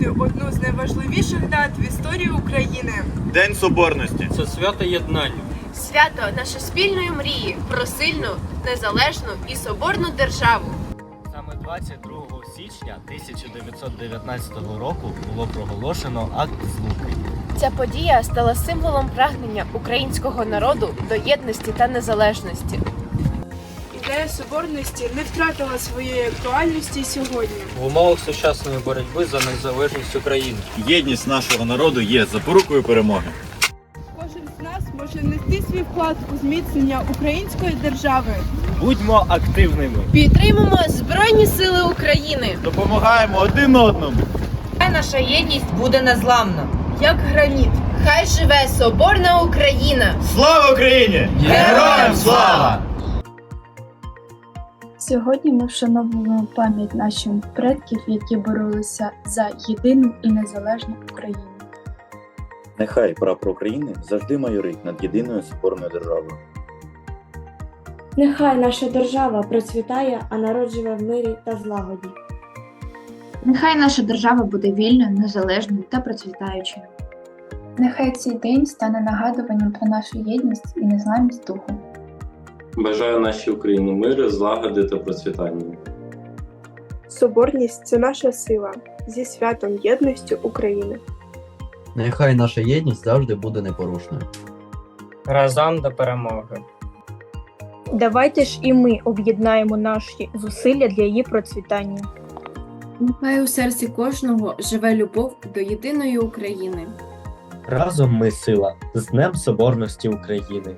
забути одну з найважливіших дат в історії України. День Соборності. Це свято єднання. Свято нашої спільної мрії про сильну, незалежну і соборну державу. Саме 22 січня 1919 року було проголошено акт злуки. Ця подія стала символом прагнення українського народу до єдності та незалежності. Ідея соборності не втратила своєї актуальності сьогодні. В умовах сучасної боротьби за незалежність України. Єдність нашого народу є запорукою перемоги. Кожен з нас може нести свій вклад у зміцнення української держави. Будьмо активними. Підтримуємо Збройні Сили України! Допомагаємо один одному. Хай наша єдність буде незламна. Як граніт! Хай живе соборна Україна! Слава Україні! Героям слава! Сьогодні ми вшановуємо пам'ять наших предків, які боролися за єдину і незалежну Україну. Нехай прапор України завжди майорить над єдиною соборною державою. Нехай наша держава процвітає, а народ живе в мирі та злагоді. Нехай наша держава буде вільною, незалежною та процвітаючою. Нехай цей день стане нагадуванням про нашу єдність і незламність духу. Бажаю нашій Україні миру, злагоди та процвітання. Соборність це наша сила зі святом єдності України. Нехай наша єдність завжди буде непорушною. Разом до перемоги. Давайте ж і ми об'єднаємо наші зусилля для її процвітання. Нехай у серці кожного живе любов до єдиної України. Разом ми сила з Днем Соборності України.